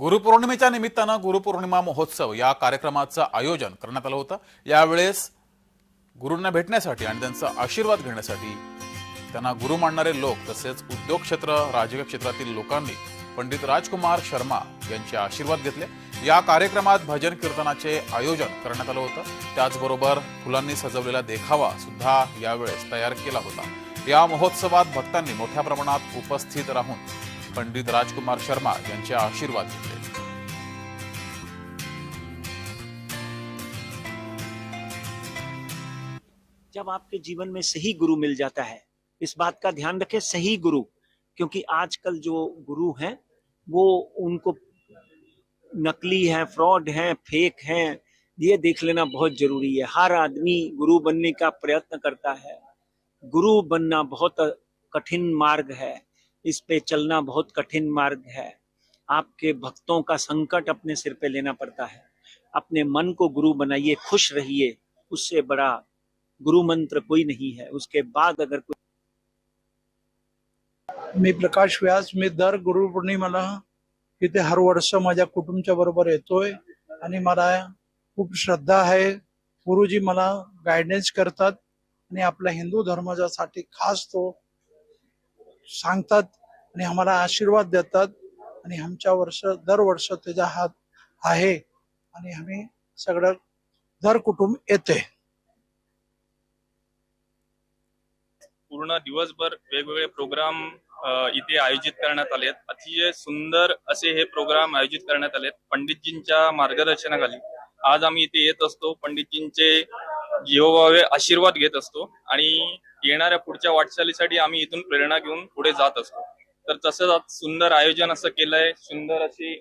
गुरुपौर्णिमेच्या निमित्तानं गुरुपौर्णिमा महोत्सव या कार्यक्रमाचं आयोजन करण्यात आलं होतं. यावेळेस गुरूंना भेटण्यासाठी आणि त्यांचा आशीर्वाद घेण्यासाठी त्यांना गुरु मानणारे लोक तसेच उद्योग क्षेत्र राजकीय क्षेत्रातील लोकांनी पंडित राजकुमार शर्मा यांचे आशीर्वाद घेतले. या कार्यक्रमात भजन कीर्तनाचे आयोजन करण्यात आलं होतं. त्याचबरोबर फुलांनी सजवलेला देखावा सुद्धा यावेळेस तयार केला होता. या महोत्सवात भक्तांनी मोठ्या प्रमाणात उपस्थित राहून पंडित राजकुमार शर्मा आशीर्वाद जब आपके जीवन में सही गुरु मिल जाता है, इस बात का ध्यान रखें, सही गुरु, क्योंकि आजकल जो गुरु हैं, वो उनको नकली है, फ्रॉड है, फेक है, ये देख लेना बहुत ज़रूरी है। हर आदमी गुरु बनने का प्रयत्न करता है। गुरु बनना बहुत कठिन मार्ग है। इस पे चलना बहुत कठिन मार्ग है। आपके भक्तों का संकट अपने सिर पे लेना पड़ता है। अपने मन को गुरु बनाइए, खुश रहिए, उससे बड़ा गुरु मंत्र कोई नहीं है। उसके बाद अगर कोई मी प्रकाश व्यास, मी दर गुरुपौर्णिमेला इथे हर वर्ष माझ्या कुटुंबच्या बरोबर येतोय आणि मला खूप श्रद्धा आहे. गुरुजी मला गायडन्स करतात आणि आपल्या हिंदू धर्माच्यासाठी खास तो सांगतात आणि आम्हाला आशीर्वाद देतात. आणि आमच्या वर्ष दर वर्ष त्याचा हात आहे. आणि आम्ही सगळं दर कुटुंब येते. पूर्ण दिवसभर वेगवेगळे प्रोग्राम इथे आयोजित करण्यात आलेत. अतिशय सुंदर असे हे प्रोग्राम आयोजित करण्यात आलेत. पंडितजींच्या मार्गदर्शनाखाली. आज आम्ही इथे येत असतो. पंडितजींचे जीवभावे आशीर्वाद घेत असतो आणि येणाऱ्या पुढच्या वाटचालीसाठी आम्ही इथून प्रेरणा घेऊन पुढे जात असतो. तर तसंच आज सुंदर आयोजन असं केलंय. सुंदर असे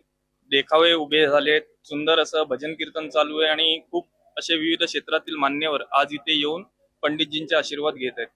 देखावे उभे झालेत. सुंदर असं भजन कीर्तन चालू आहे आणि खूप असे विविध क्षेत्रातील मान्यवर आज इथे येऊन पंडितजींचे आशीर्वाद घेत आहेत.